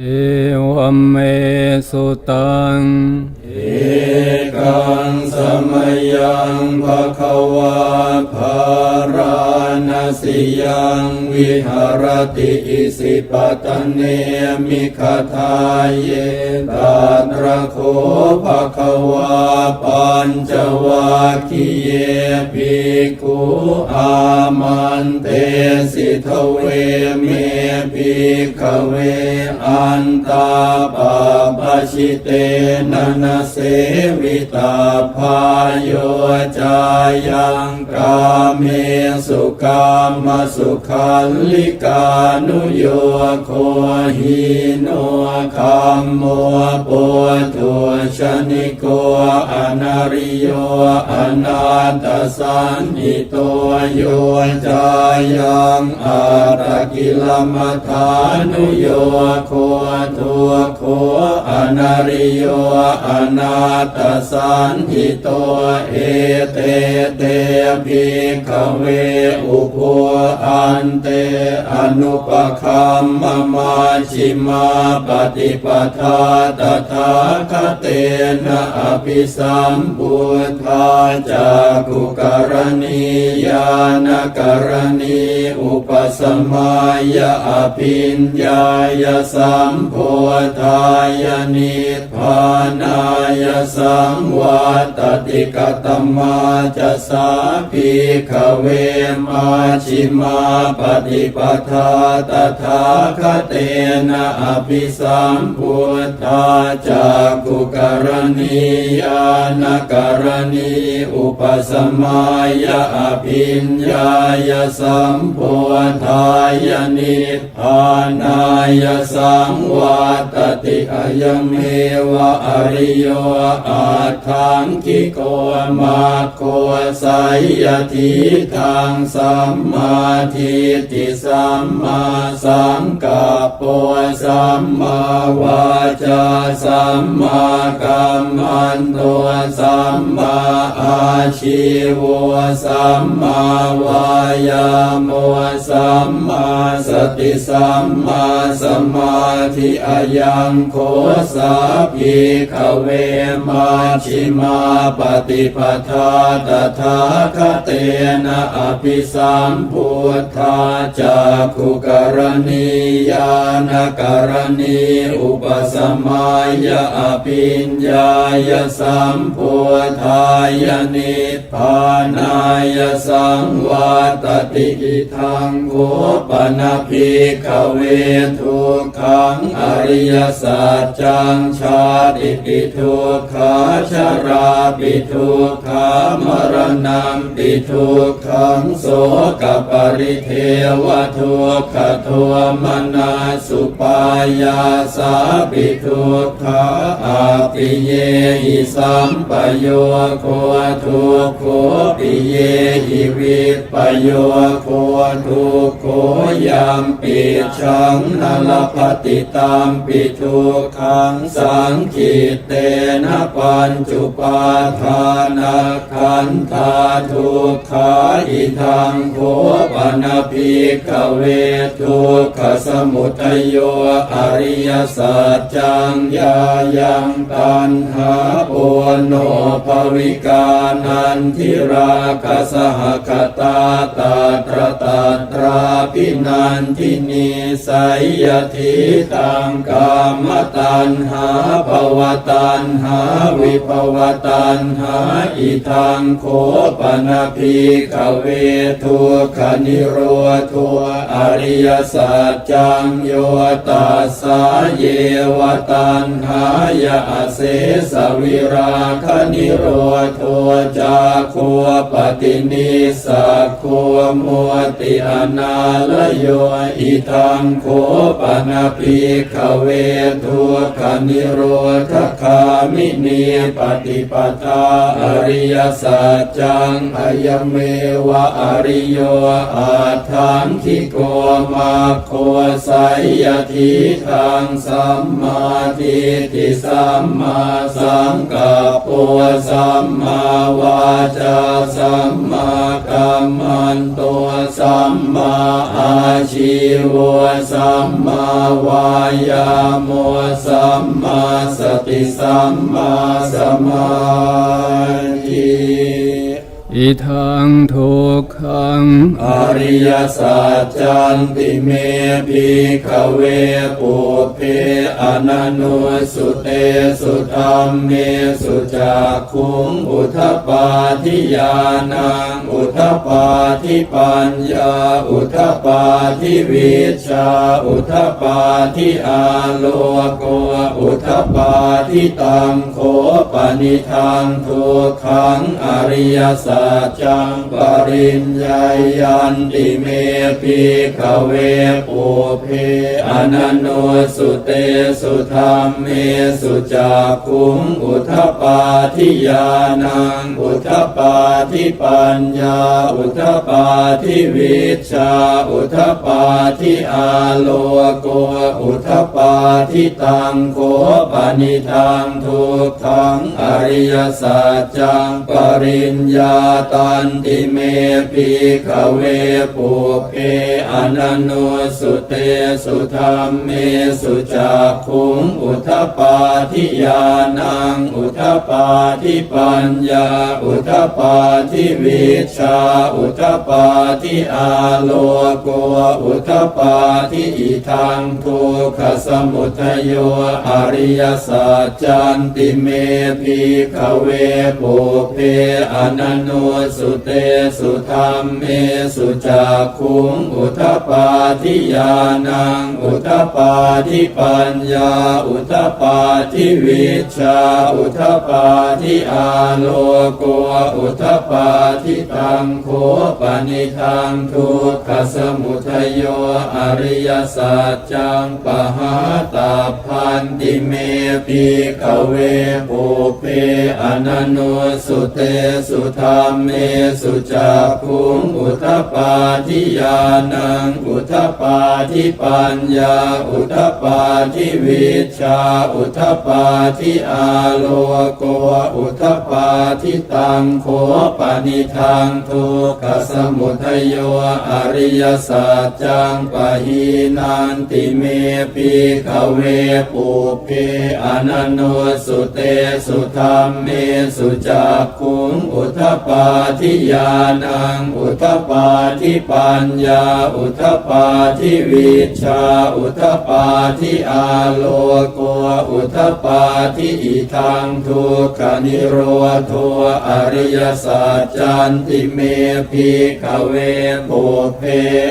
เอวมเมสุตังเกังสมยังภะคะวาภาราณสิยังวิหารติอิสิปตเนมิขทาเยตาตระโคภะคะวาปัญจวัคคีเยภิกขุอามันเตสิทเวเมภิกขเวอันตาปาปชิเตนะนะเสวิตาพายโยจายังกาเมสุกามสุขันลิกานุโยโคหิโนคัมโมปุถุ ชนิโกอนาริโยอนาตสันนิโตโยจายังอาตกิลมัฐานุโยโคทุโคอนาริโยอนาตสันหิโตเอเตเตภิกขเวอุปอันเตอนุปคัมมมาชิมาปฏิปทาตถาคเตนะอภิสัมพุทธาจากุกรณียานกรณีอุปสมัยอภิญญายสัมโพธายนิพานายสังวัตติกตมาจะสาภิกเวมาชิมาปฏิปทาตถาคเตนะอภิสัมพุทธาจากกุกรณียานกรณีอุปสมัยอภิญญายสัมโพธายนิพานายสังวัตติอยังเมวะอริโยอาทังกิโกมาโคสายยทิทางสัมมาทิฏฐิสัมมาสังกัปปสัมมาวาจาสัมมากัมมันโตสัมมาอาชีวสัมมาวายามสัมมาสติสัมมาสมาธิอายังโคสาภิกขเวมาชิมาปฏิปทาตถาคเตนะอภิสัมพุทธาจากขุกรณียานกรณี อุปสมัยอภิญญายสัมพุทายนิพานายสังวัตติอิทังโคปนะภิกขเวทุกขังอริยสัจจังชาติปิทุกขาชราปิทุกขามรณะปิทุกขังโสกปริเทวทุกขทัวมนาสุปายาสาปิทุกขาอาปิเยหิสัมปโยโคทุกโคปิเยหิวิปโยโคทุกโคยามปิชังนลปฏิตามปิทุกขังสังขิตเตนะปัญจุปาทานาขันธาทุกขาอิทังโคปนะภิกเวทุกขสมุทัยโยอริยสัจจังยายังตันหาปุโนภวิกานันทิราคสหคตาตาตรตาตราปินันทินีสยยทิตังกามตันหาภวตันหาวิภวตันหาอิทังโคปนะภิกขเวทุกนิโรธัวอริยสัจจังโยตัสสาเยวตันหายาเสสวิราคนิโรธัวจาโคปฏินิสักโคมัวติอนาลโยอิทังโคปนะภิกขเวทุกขนิโรธคามินีปฏิปทาอริยสัจจังอายเมวะอริโยอาทังคิโกมาโคสายยทิทางสัมมาทิฏฐิสัมมาสังกัปโปสัมมาวาจาสัมมากัมมันโตสัมมาอาชีวสัมมาวายาโมสัมมาสติสัมมาสมาธิ อิทังทุกขัง อริยสัจจันติเมภิกขเวปุเพอนันโนสุเตสุธรรมเมสุจักขุงอุทปาทิยานังอุทปาทิปัญญา อุทปาทิวิชา อุทปาทิอาโลโกอุทปปาทิตังโคปนิทังทุกขังอริยสัจจังปริญญายันติเมปิขเวปุเพอนันโนสุเตสุธรรมเมสุจักขุงอุทปปาทิยานังอุทปปาทิปัญญา อุทปปาทิวิชา อุทปปาทิอาโลโก อุทปาทิตังโคปนิทังทุกขังอริยสัจจังปริญญาตันติเมปิขเวปุเพอนันโนสุเตสุธรรมเมสุจักขุงอุทปปาทิยานังอุทปปาทิปัญญาอุทปปาทิวิชาอุทปปาทิอาโลโกอุทปปาทิอิทังทุกขสมุทโยอริยสัจจันติเมปิขเวปุเพอนันโนสุเตสุธรรมเมสุจักขุงอุทปปาทิยานังอุทปปาทิปัญญา อุทปปาทิวิชา อุทปปาทิอาโลโกอุทปปาทิตังโคปนิทังทุกขสมุทโยอริยสัจจังปหาตาพันติเมปิขเวปุเพอนันโนสุเตสุธรรมเมสุจักุงอุทปปาทิยานังอุทปปาทิปัญญา อุทปปาทิวิชา อุทปปาทิอาโลโก อุทปปาทิตังโคปนิทังทุกขสมุทโยอริยสัจจังปะหีนันติเมปิขเวปุเพอนันโนสุเตสุธรรมเมสุจักุงอุทปปาทิยานัง อุทปปาทิปัญญา อุทปปาทิวิชา อุทปปาทิอาโลโกอุทปปาทิอิทังทุกขนิโรธอริยสัจจันติเมปิขเวปุเพ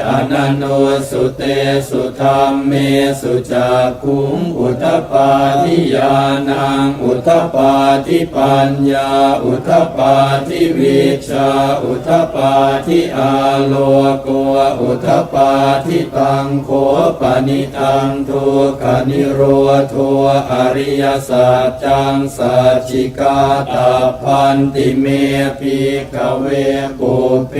อนันโนสุเตสุธรรมเมสุจักุงอุทปปาทิยานัง อุทปปาทิปัญญา อุทปาทิวิชาอุทปปาทิอาโลโกอุทปปาทิตังโคปนิทังทุกขนิโรธอริยสัจจังสัจจิกาตาพันติเมปิขเวปุเพ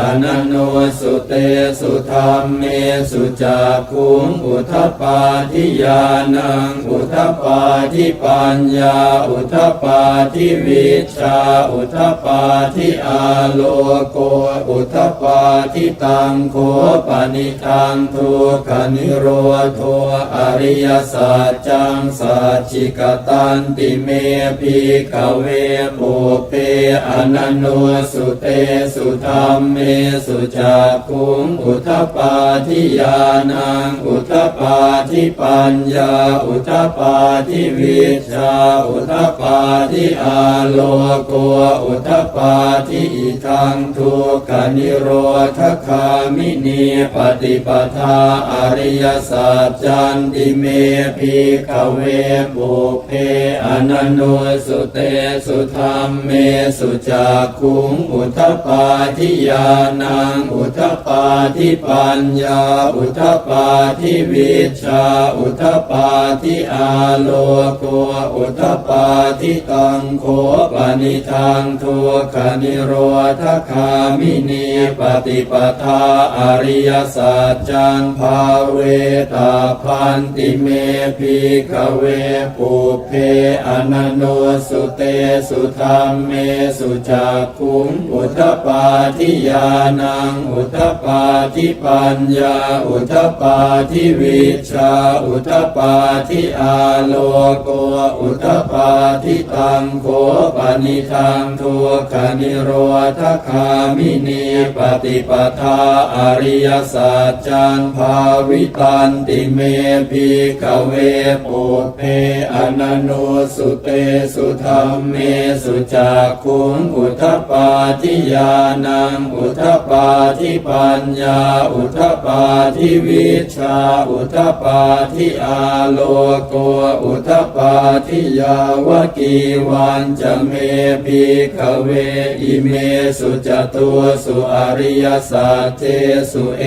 อนันโนสุเตสุธรรมเมสุจักขุงอุทปปาทิยานังอุทปปาทิปัญญาอุทปปาทิวิชาอุทปปาทิอาโลโกอุทปปาทิตังโคปนิทังทุกนิโรธอริยสัจจังสัจจิกตันติเมปิขเวปุเพอนันโนสุเตสุธรรมเมสุจักขุงอุทปปาทิยานังอุทปปาทิปัญญาอุทปปาทิวิชาอุทปปาทิอาโลโกอุทปาทิอิทังทุกขนิโรธคามินีปฏิปทาอริยสัจจันติเมปิขเวปุเพอนันโนสุเตสุธรรมเมสุจักขุงอุทปปาทิยานังอุทปปาทิปัญญาอุทปปาทิวิชาอุทปปาทิอาโลโกอุทปปาทิตังโคปนิทังทุกขนิโรธคามินีปฏิปทาอริยสัจจังภาเวตาพันติเมภิกขเวปุเพอนันโนสุเตสุธรรมเมสุจักขุงอุทปาทิยานังอุทปาทิปัญญาอุทปาทิวิชาอุทปาทิอาโลโกอุทปาทิตังโคปนิทังทุกขนิโรธคามินีปฏิปทาอริยสัจจังภาวิตันติเมภิกเวปุเพอนันโนสุเตสุธรรมเมสุจักขุงอุทปาทิยานังอุทปาทิปัญญาอุทปาทิวิชาอุทปาทิอาโลโกอุทปาทิยาวกีวันจะเมภิกเวอิเมสุจตุสุอริยสัจเจสุเอ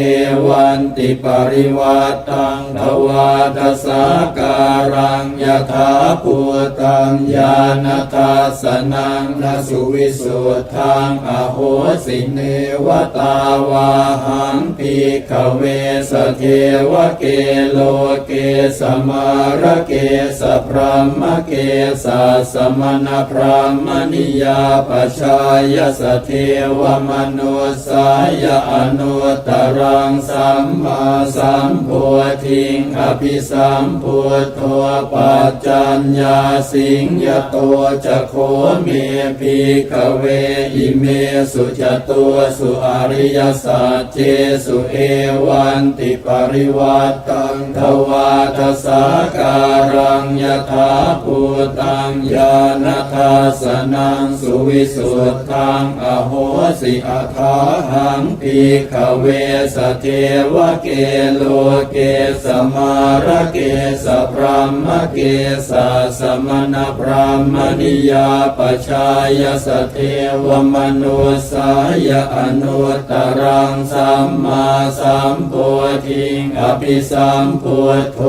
วันติปริวัตังทวาทสาการังยถาภูตังญาณทัสนังนสุวิสุทธังอโหสิเนวตาวาหังภิขเวสเทวเกโลเกสมารเกสพรหมเกสสมณพรหมนิยาปชายสเทวมนุสายอนุตรังสัมมาสัมพุทิงอภิสัมพุทโธปัจจัญญาสิงยโตจะโคเมภิกเวอิเมสุจตัวสุอริยสัจเจสุเอวันติปริวัตตังทวาทสาการังยถาภูตังญาณทัสสนังสุวิสุทธังอโหสิอัฏฐาหังภิกขเวสเทวเกโลเกสมาระเกสพรหมเกสสมณพรหมนิยาปชายสเทวมนุสายอนุตตรังสัมมาสัมพุทธิงอภิสัมพุทโธ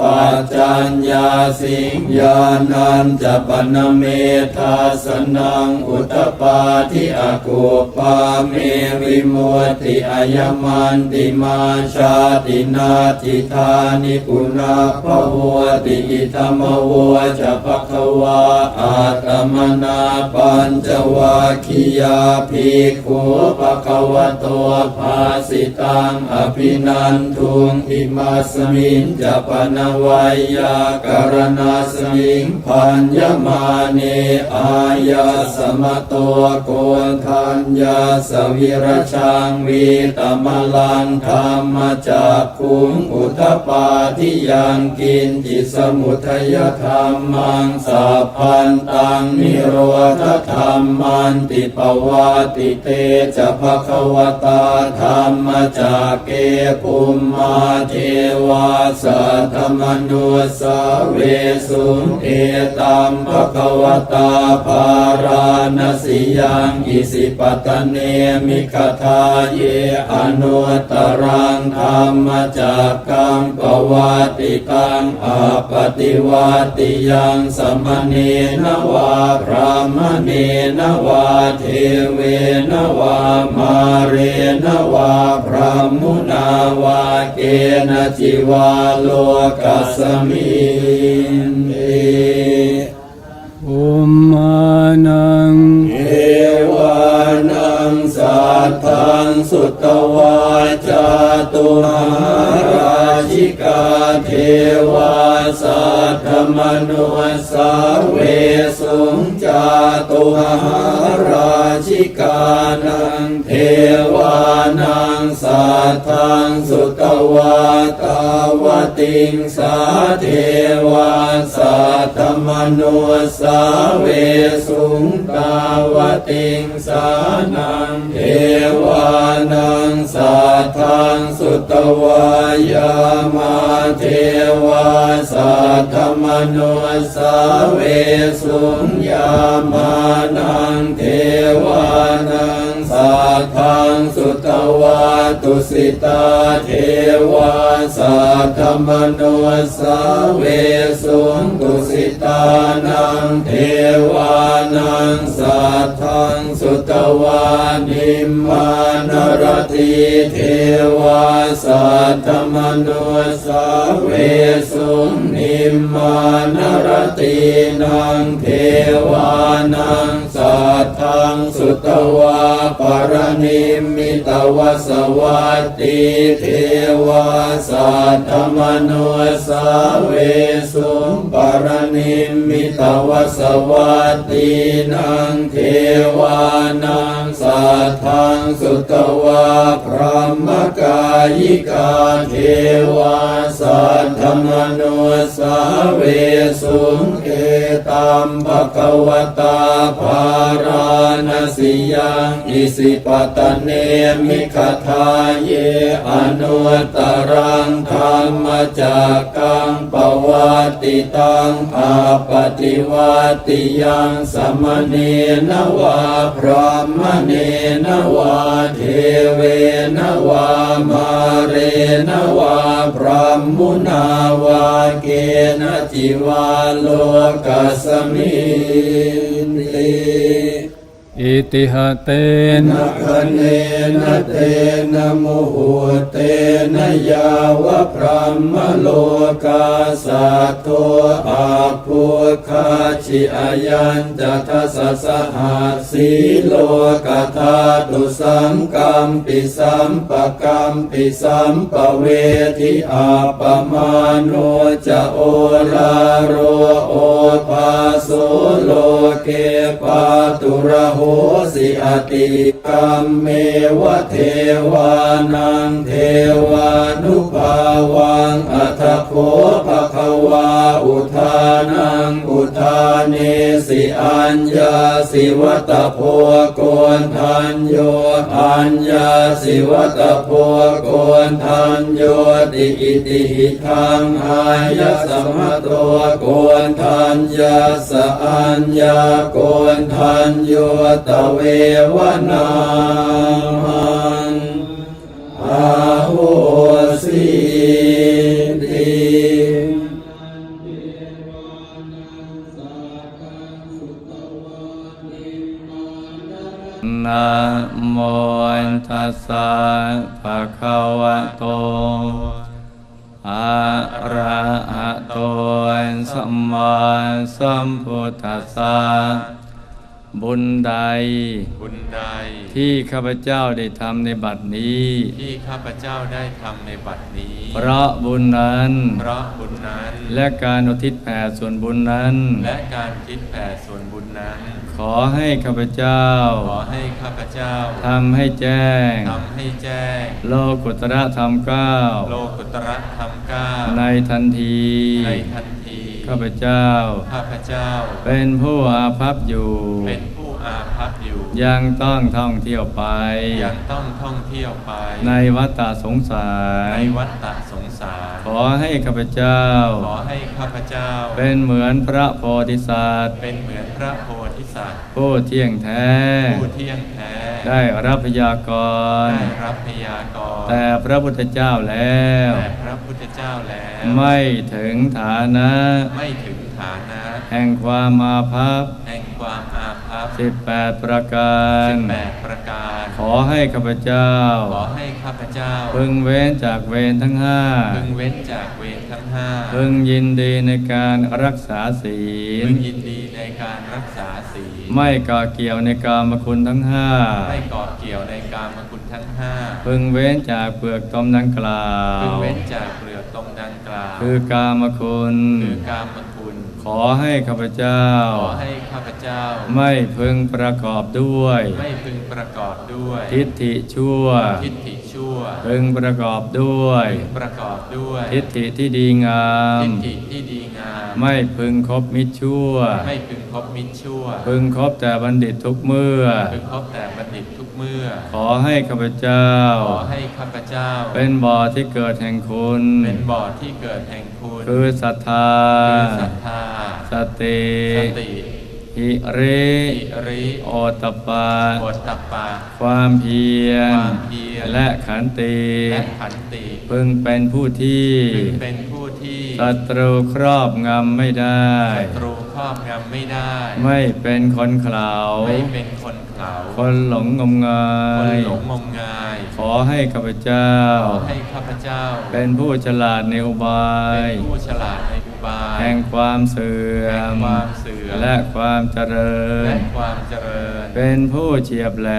ปัจจัญญาสิงญานันจะปนเมธาสนังอุตตปาทิอากุปาเมวิมุติอายมันติมาชาตินาทิธานิปุนาภวติอิธรรมโวจะภควาอาตมนาปัญจวัคคียาภิกขุภควโตภาสิตังอภินันทุงอิมาสมิงจะปนวัยาการณาสมิงพัญญมาเนอายาสมโตโกนทัญญาสวิรชังวีตมลังธรรมจากคุงอุทปาทิยังกินจิสมุทยธรรมังสัพพันตังนิโรธธรรมันติปวาติเตจะภควตาธรรมจากเกภูมมาเทวาสัทธมนุสเวสุเอตัมภควตาภาราณสิยังอิสิปตเนมิคทาเยอนุตรังธรรมจากกังปวัติตังอาปฏิวัติยังสมเนนวาพระมเนนวาเทเวนวามาเรนวาพระมุนาวาเกณจิวาโลกัสมินเตอุมม ทังสุตวาจาตุมหาราชิกาเทวาสัทธมนุสาเวส งจาตุมหาราชิกานังเทวานังสัทธังสุตวาตาวติงสาเทวาสัทธมนุสาเวสุงตาวติงสานังเทวานังสัทธังสุตวายามาเทวาสัทธมนุสาเวสุงยามานังเทวานังสัสัทธังสุต วาตุสิตาเทวาสัทธมโนสาเวสุงตุสิตานังเทวานังสัทธังสุตวานิมมานรติเทวาสัทธมโนสาเวสุงนิมมานรตินังเทวานังสัทธังสุตวาปรนิมิตาวสวัตติเทวาสัตธมโนสาเวสุปรณิมมิตวสวัตตินังเทวานัง สัทธังสุตวาพระมกายิกาเทวาสัทธมโนสาเวสุงเอตัมภะควตาภาราณสิยังอิสิปตะเนมิขทาเยอนุตรังธรรมจักกังปวัติตังอาปฏิวัติยังสมเนนวาพรหมเนนวาเทเวนวามาเรนวาพรหมุนาวาเกณจิวาโลกัสมิติ อิติหะเตนะคะเนนะเตนะโมหเตนะยาวะพรหมโลกาสัตโตอาภูคาชิอายันจะทัสหัสสีโลกธาตุสัมกัมปิสัมปะกัมปิสัมปะเวทิอาปมาโนจะโอลาโรโอภาโสโลเกปาตุระโหสิอติกรรมเมวะเทวานังเทวานุภาวังอัตโคภะคะวาอุทานังอุทาเนสิอัญญาสิวัตโพโกนทันโยอั ญญาสิวัตโพโกนทันโยติอิติหิทังอายะสมะโตโกนทันยาสอัญญาโกนทันโยตเววนาหังอาโหสี นะโมตัสสะภะคะวะโตอะระหะโตสัมมาสัมพุทธัสสะบุญใดบุญใด ที่ข้าพเจ้าได้ทำในบัดนี้ ที่ข้าพเจ้าได้ทำในบัดนี้ เพราะบุญนั้น เพราะบุญนั้น และการอุทิศแผ่ส่วนบุญนั้น และการคิดแผ่ส่วนบุญนั้น ขอให้ข้าพเจ้า ขอให้ข้าพเจ้าทำให้แจ้งทำให้แจ้ง โลกุตระธรรมเก้าโลกุตระธรรมเก้าในทันทีในทันที ข้าพเจ้า ข้าพเจ้า เป็นผู้อาภัพอยู่เป็นผู้ อาภัพอยู่ ยังต้องท่องเที่ยวไป ยังต้องท่องเที่ยวไป ในวัฏฏะสงสารในวัฏฏะสงสารขอให้ข้าพเจ้า ขอให้ข้าพเจ้า เป็นเหมือนพระโพธิสัตว์เป็นเหมือนพระโพธิสัตว์ผู้เที่ยงแท้ผู้เที่ยงแท้ ได้รับพยากรได้รับพยากรณ์แต่พระพุทธเจ้าแล้วแต่พระพุทธเจ้าแล้ว ไม่ถึงฐานะ ไม่ถึงฐานะ แห่งความมาภัพแห่งความ อาภัพสิบแปดประการสิบแปดประการ ขอให้ข้าพเจ้า ขอให้ข้าพเจ้า พึงเว้นจากเวรทั้งห้าพึงเว้นจากเวรทั้งห้าพึงยินดีในการรักษาศีลพึงยินดีในการรักษาศีล ไม่ก่อเกี่ยวในกามคุณทั้งห้าไม่ก่อเกี่ยวในกามคุณทั้งห้าพึงเว้นจากเปลือกตมดังกล่าว พึงเว้นจากเปลือกตรงดังกล่าว คือกามคุณ คือกามคุณ ขอให้ข้าพเจ้า ขอให้ข้าพเจ้า ไม่พึงประกอบด้วย ไม่พึงประกอบด้วย ทิฏฐิชั่ว ทิฏฐิชั่ว พึงประกอบด้วยพึงประกอบด้วย ทิฏฐิที่ดีงาม ทิฏฐิที่ดีงาม ไม่พึงคบมิตรชั่ว ไม่พึงคบมิตรชั่ว พึงคบแต่บัณฑิตทุกเมื่อ พึงคบแต่บัณฑิตทุกเมื่อ ขอให้ข้าพเจ้า ขอให้ข้าพเจ้า เป็นบ่อที่เกิดแห่งคุณ เป็นบ่อที่เกิดแห่ง คุณคือศรัทธาคือศรัทธาสติสติหิริอิริโอตตปปะโอตตัปปะความเพียรความเพียร และขันติและขันติพึงเป็นผู้ที่พึงเป็นผู้ที่ศัตรูครอบงำไม่ได้ศัตรู ครอบงำไม่ได้ ไม่เป็นคนเขลาไม่เป็นคนเขลาคนหลงงมงาคนยหลงงมงาย ขอให้ข้าพเจ้า ขอให้ข้าพเจ้า เป็นผู้ฉลาดในอุบาเป็ยนผู้ฉลาดในอุบาย แห่งความเสื่อแห่งมความเสื่อม และความเจริญ และความเจริญ เป็นผู้เฉียบแหล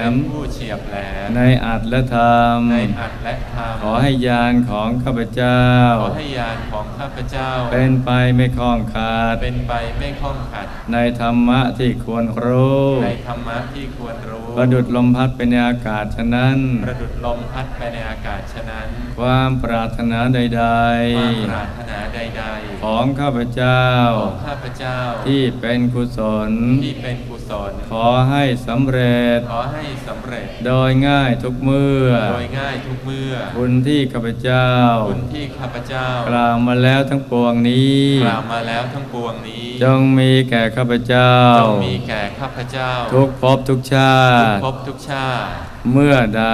เป็มนผู้เฉียบแหลม ในอัตและธรรม ในอัตและธรรม ขอให้ญาณของข้าพเจ้า ขอให้ญาณของข้าพเจ้า เป็นไปไม่คล้องขาด เป็นไปไม่ข้องขัดในธรรมะที่ควรรู้ ในธรรมะที่ควรรู้ ประดุดลมพัดไปในอากาศฉะนั้น ประดุดลมพัดไปในอากาศฉะนั้น ความปรารถนาใดความปรารถนาใด ๆ ของข้าพเจ้าๆของข้าพเจ้า ที่เป็นกุศล ที่เป็นกุ ศลขอให้สำเร็จ ขอให้สำเร็จ โดยง่ายทุกเมื่อ โดยง่ายทุกเมื่อ บุญที่ข้าพเจ้า บุญที่ข้าพเจ้า กล่าวมาแล้วทั้งปวงนี้ กล่าวมาแล้วทั้งปวงนี้ จงมีแก่ข้าพเจ้า จงมีแก่ข้าพเจ้า ทุกภพทุกชาทุกติภพทุกชาติ เมื่อใด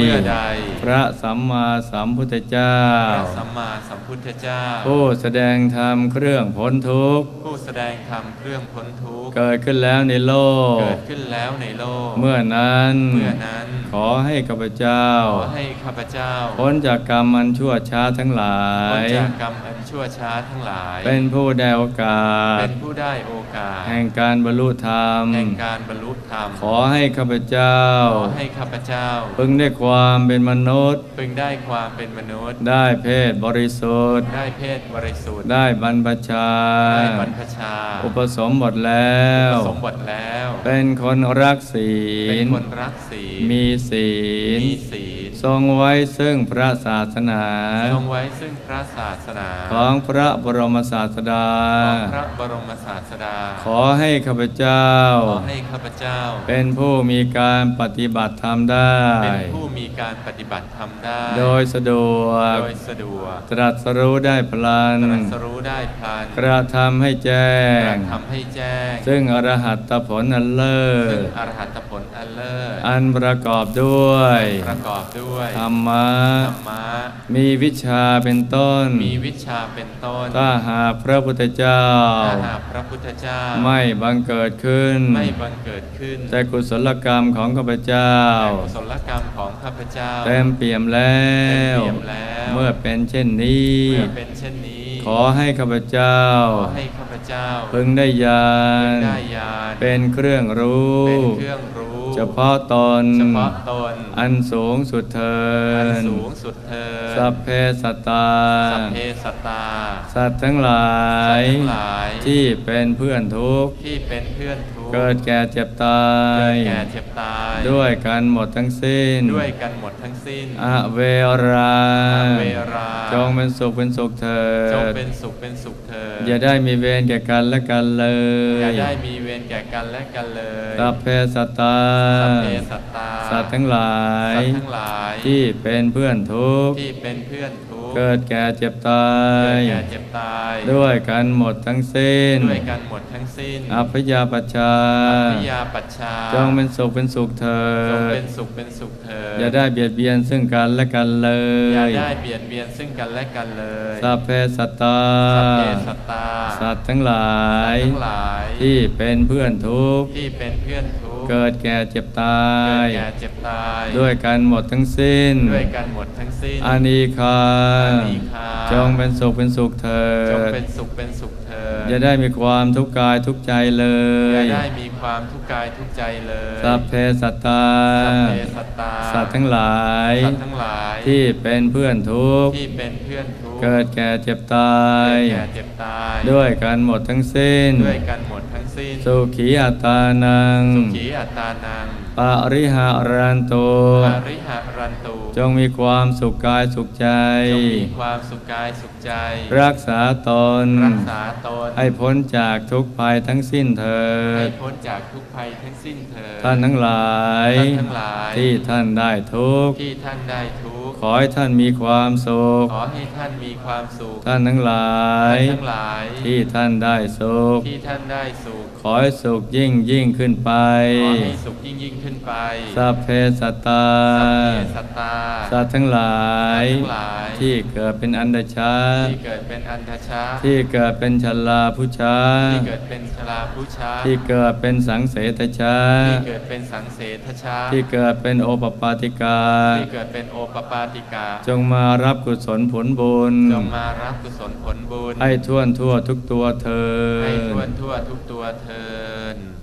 เมื่อใด พระสัมมาสัมพุทธเจ้า พระสัมมาสัมพุทธเจ้า ผู้แสดงธรรมเครื่องพ้นทุกข์ ผู้แสดงธรรมเครื่องพ้นทุกข์ เกิดขึ้นแล้วในโลก เกิดขึ้นแล้วในโลก เมื่อนั้น เมื่อนั้น ขอให้ข้าพเจ้า ขอให้ข้าพเจ้า พ้นจากกรรมอันชั่วช้าทั้งหลาพ้นยจากกรรมอันชั่วช้าทั้งหลาย เป็นผู้ได้โอกาส เป็นผู้ได้โอกาส แห่งการบรรลุธรรม แห่งการบรรลุธรรม ขอให้ข้าพเจ้า ขอให้ข้าพเจ้า พึงได้ความเป็นมนุษย์ พึงได้ความเป็นมนุษย์ ได้เพศบริสุทธิ์ ได้เพศบริสุทธิ์ ได้บรรพชา ได้บรรพชา อุปสมบทแล้วสมบทแล้ว เป็นคนรักศีเป็นลคนรักศีล มีศีล มีศีล ทรงไว้ซึ่งพระศาสนา ทรงไว้ซึ่งพระศาสนา ของพระบรมศาสดา ของพระบรมศาสดา ขอให้ข้าพเจ้า ขอให้ข้าพเจ้า เป็นผู้มีการปฏิบัติธรรมได้ เป็นผู้มีการปฏิบัติธรรมได้ โดยสะดวก โดยสะดวก ตรัสรู้ได้พลันตรัสรู้ได้พลันกระทำให้แจ้กงระทำให้แจ้ง ซึ่งอรหัตผลอันเลิซึ่งศอรหัตผลอันเลิศ อันประกอบด้วย ประกอบด้วยธรรมะ ธรรมะ มีวิชาเป็นต้น มีวิชาเป็นต้น ถ้าหากพระพุทธเจ้า ถ้าหากพระพุทธเจ้า ไม่บังเกิดขึ้น ไม่บังเกิดขึ้น แต่กุศลกรรมของข้าพเจ้าแต่กุศลกรรมของข้าพเจ้าเต็มเปี่ยมแล้วเต็มเปี่ยมแล้ว เมื่อเป็นเช่นนี้เมื่อเป็นเช่นนี้ ขอให้ข้าพเจ้าขอให้ข้าพเจ้า พึงได้ญาพึงณได้ญาณเป็นเครื่องรู้เป็นเครื่องรู้ เฉพาะตนเฉพาะตน อันสูงสุดเทิอันนสูงสุดเธอญสัพเพสัตตาสัพเพสัตตาสัตว์ทั้งหลายสัตว์ทั้งหลาย ที่เป็นเพื่อนทุกข์ที่เป็นเพื่อนทุกข์ เกิดแก่เจ็บตาเกิยดแก่เจ็บตาย ด้วยกันหมดทั้งสิ้น ด้วยกันหมดทั้งสิ้นอเวราอเวราจงเป็นสุขเป็นสุขเถิจงดเป็นสุขเป็นสุขเธอญอย่าได้มีเวรแก่กันและกันเลอย่ายได้มีเวรแก่กันและกันเลยสัพเพสัตตาสัพเพสัตตา สัตว์ทั้งหลายสัตว์ทั้งหลายที่เป็นเพื่อนทุกข์ที่เป็นเพื่อนทุกข์ เกิดแก่เจ็บตาเกิดยแก่เจ็บตาย ด้วยกันหมดทั้งสิ้น ด้วยกันหมดทั้งสิ้น อัพยาปัชชาพิยาปัชชา จงเป็นสุขเป็นสุขเถิจงดเป็นสุขเป็นสุขเธอญอย่าได้เบียดเบียนซึ่งกันและกันเลอย่ายได้เบียดเบียนซึ่งกันและกันเลยสัพเพสัตตา สัพเพสัตตา สัตว์ทั้งหลายสัตว์ทั้งหลายที่เป็นเพื่อนทุกข์ที่เป็นเพื่อนทุกข์ เกิดแก่เจ็บตาเกิดยแก่เจ็บตาย ด้วยกันหมดทั้งสิ้น ด้วยกันหมดทั้งสิ้นอานีคาอานีคาจงเป็นสุขเป็นสุขเถิจงดเป็นสุขเป็นสุขเธอญอย่าได้มีความทุกข์กายทุกข์ใจเลอย่ายได้มีความทุกข์กายทุกข์ใจเลยสัพเพสัตตาสัพเพสัตตาสัตว์ทั้งหลายสัตว์ทั้งหลาย ที่เป็นเพื่อนทุกข์ที่เป็นเพื่อนทุกข์เกิดแก่เจ็บตาเกิยดแก่เจ็บตาย ด้วยกันหมดทั้งสิ้น ด้วยกันหมดทั้งสิ้น สุขีอัตตานัง สุขีอัตตานังปริหารันโต ปาริหารันตุจงมีความสุขกายสุขใจ จงมีความสุขกายสุขใจ รักษาตน รักษาตน ให้พ้นจากทุกภัยทั้งสิ้นเถิให้ดพ้นจากทุกภัยทั้งสิ้นเถิด ท่านทั้งหลาย ท่านทั้งหลาย ที่ท่านได้ทุกข์ที่ท่านได้ทุก ข์ขอให้ท่านมีความสุข ขอให้ท่านมีความสุข ท่านทั้งหลายท่านทั้งหลาย ที่ท่านได้สุข ที่ท่านได้สุขขขอให้สุขยิ่งยิ่งขึ้นไป ขอให้สุขยิ่งยิ่งขึ้นไป สัพเพสัตตา สัพเพสัตตา สัตว์ทั้งหลายสัตว์ทั้งหลายที่เกิดเป็นอันดชาที่เกิดเป็นอันทชาที่เกิดเป็นชลาผู้ชาที่เกิดเป็นชราผู้ชาที่เกิดเป็นสังเสตชาที่เกิดเป็นสังเสทชาที่เกิดเป็นโอปปาติกาที่เกิดเป็นโอปปาติกา จงมารับกุศลผลบุญ จงมารับกุศลผลบุญ ให้ท่วนทั่วทุกตัวเธอให้ญทั่วทั่วทุกตัวเธอญ